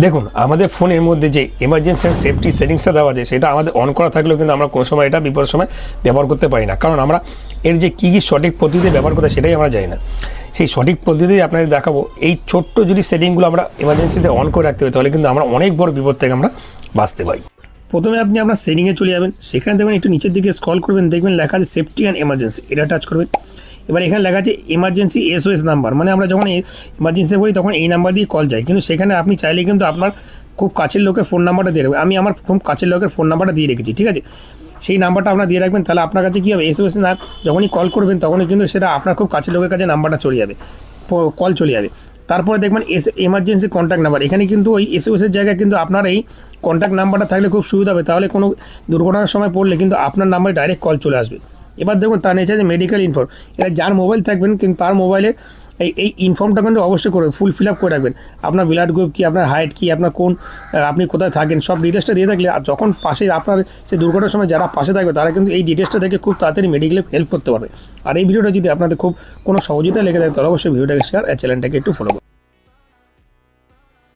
দেখুন, আমাদের ফোনের মধ্যে যে এমার্জেন্সি অ্যান্ড সেফটি সেটিংসটা দেওয়া আছে, সেটা আমাদের অন করা থাকলেও কিন্তু আমরা কোনো সময় এটা বিপদের সময় ব্যবহার করতে পারি না। কারণ আমরা এর যে কী কী সঠিক পদ্ধতিতে ব্যবহার করতে সেটাই আমরা জানি না। সেই সঠিক পদ্ধতি আপনাদের দেখাবো। এই ছোট্ট যদি সেটিংগুলো আমরা এমার্জেন্সিতে অন করে রাখতে পারি, তাহলে কিন্তু আমরা অনেক বড় বিপদ থেকে আমরা বাঁচতে পারি। প্রথমে আপনি আপনার সেটিংয়ে চলে যাবেন। সেখানে দেখবেন একটু নিচের দিকে স্ক্রল করবেন, দেখবেন লেখা আছে সেফটি অ্যান্ড এমার্জেন্সি এটা টাচ করবেন। এবার এখানে লেখা আছে এমার্জেন্সি এসওএস নাম্বার মানে আমরা যখন এমার্জেন্সি বলি তখন এই নাম্বার দিয়ে কল যায়। কিন্তু সেখানে আপনি চাইলে কিন্তু আপনার খুব কাছের লোকের ফোন নাম্বারটা দিয়ে রাখবেন। আমি আমার খুব কাছের লোকের ফোন নাম্বারটা দিয়ে রেখেছি, ঠিক আছে? সেই নাম্বারটা আপনার দিয়ে রাখবেন, তাহলে আপনার কাছে কী হবে? এসওএস না, যখনই কল করবেন তখনই কিন্তু সেটা আপনার খুব কাছের লোকের কাছে নাম্বারটা চলে যাবে কল চলে যাবে। তারপরে দেখবেন এস এমার্জেন্সি কন্ট্যাক্ট নাম্বার এখানে কিন্তু ওই এসওএসের জায়গায় কিন্তু আপনার এই কন্ট্যাক্ট নাম্বারটা থাকলে খুব সুবিধা হবে। তাহলে কোনো দুর্ঘটনার সময় পড়লে কিন্তু আপনার নাম্বারে ডাইরেক্ট কল চলে আসবে। এবার দেখুন, তার নিচে আছে মেডিকেল ইনফর্ম এটা যার মোবাইল থাকবেন, কিন্তু তার মোবাইলে এই এই ইনফর্মটা কিন্তু অবশ্যই করবেন ফুল ফিল আপ করে রাখবেন। আপনার ব্লাড গ্রুপ কী, আপনার হাইট কী, আপনার কোন আপনি কোথায় থাকেন, সব ডিটেলসটা দিয়ে থাকলে, আর যখন পাশে আপনার সেই দুর্ঘটনার সময় যারা পাশে থাকবে, তারা কিন্তু এই ডিটেলসটা থেকে খুব তাড়াতাড়ি মেডিকেলে হেল্প করতে পারবে। আর এই ভিডিওটা যদি আপনাদের খুব কোনো সহযোগিতা লেগে থাকে, তাহলে অবশ্যই ভিডিওটাকে শেয়ার আর চ্যানেলটাকে একটু ফলো করুন।